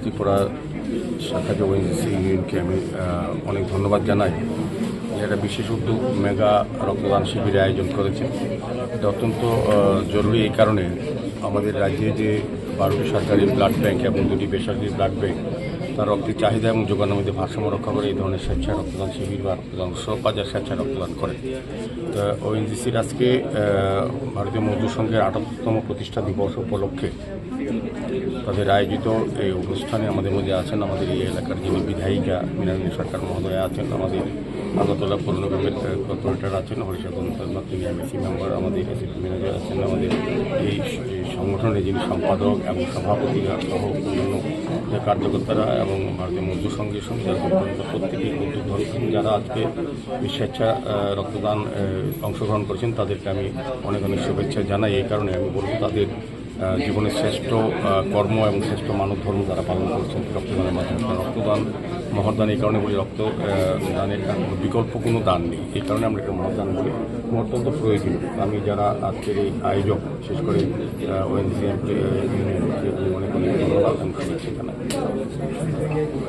ত্রিপুরা শাখা যে ওএনজিসি ইউনিয়নকে আমি অনেক ধন্যবাদ জানাই একটা বিশেষ উদ্যোগ মেগা রক্তদান শিবিরের আয়োজন করেছে। এটা অত্যন্ত জরুরি এই কারণে আমাদের রাজ্যে যে বারোটি সরকারি ব্লাড ব্যাংক এবং দুটি বেসরকারি ব্লাড ব্যাঙ্ক তার রক্তের চাহিদা এবং যোগানের মধ্যে ভারসাম্য রক্ষা করে এই ধরনের স্বেচ্ছা রক্তদান শিবির বা রক্তদান উৎসব বা স্বেচ্ছা রক্তদান করে। তো ওএনজিসির আজকে ভারতীয় মজদুর সংঘের আটাত্তরতম প্রতিষ্ঠা দিবস উপলক্ষে তাদের আয়োজিত এই অনুষ্ঠানে আমাদের মধ্যে আছেন আমাদের এই এলাকার যিনি বিধায়িকা মীনারানী সরকার মহোদয়া আছেন আমাদের আগরতলা পৌর নিগমের কর্পোরেটর আছেন হরিশাদন শর্মা তিনি এমএসি মেম্বার আমাদের এসিপি ম্যানেজার আছেন আমাদের এই সংগঠনের যিনি সম্পাদক এবং সভাপতিরা সহ অন্যান্য কার্যকর্তারা এবং ভারতীয় মজদুর সঙ্গে আছেন, প্রত্যেকেই উদ্যোগ ধরেছেন যারা আজকে স্বেচ্ছা রক্তদান অংশগ্রহণ করেছেন তাদেরকে আমি অনেক অনেক শুভেচ্ছা জানাই। এই কারণে আমি বলব তাদের জীবনের শ্রেষ্ঠ কর্ম এবং শ্রেষ্ঠ মানব ধর্ম তারা পালন করছেন, রক্তদানের মাধ্যমে রক্তদান, মহাদান, এই কারণে বলি রক্ত দানের বিকল্প কোনো দান নেই। এই কারণে আমরা এটা মহাদান বলি। অত্যন্ত প্রয়োজন আমি যারা আজকের এই আয়োজক, বিশেষ করে ধন্যবাদ আমি শুভেচ্ছা জানাই